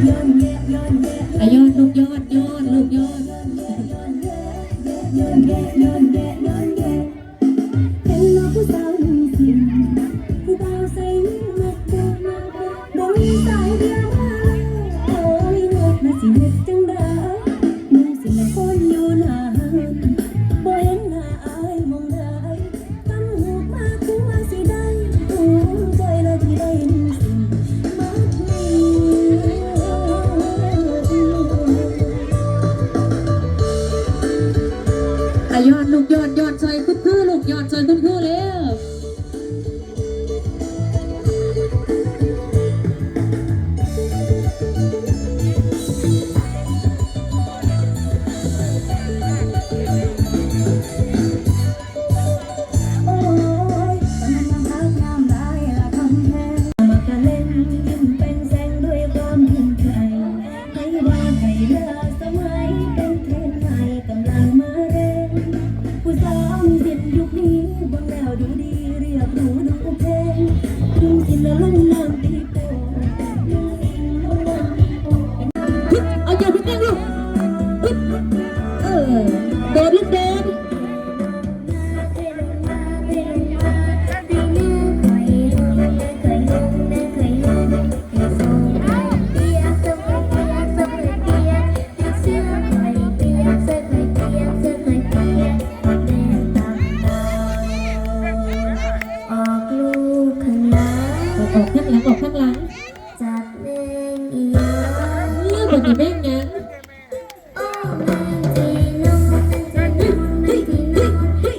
อะยอดลูกยอดยอดลูกยอดอะยอดลูกยอายอดซอด ดูดีเรียบหรูดูเพลงดูสิแล้วลงน้ำตีโป่งดูสิลงน้ำตีโป่งฮึบเอาอย่าพี่แป้ง ออกข้างหลังออกข้างหลังจับแมงอีหยาเออวันนี้แม่งยังโอ้แมงจีนุ่มแมงจีนุ่มแมงจีนุ่ม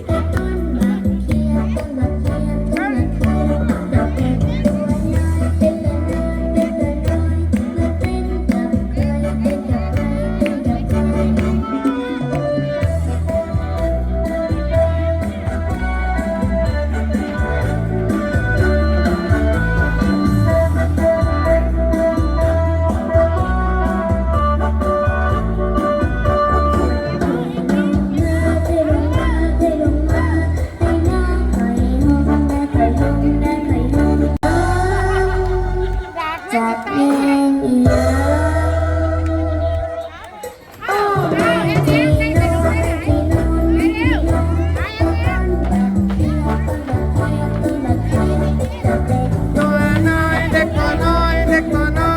แต่ต้นบักเขียต้นบักเขียต้นบักเขียดอกแดงตัวน้อยเป็นละน้อยเป็นละน้อยมาเต้นกับใครเต้นกับใครเต้นกับใคร protect my life.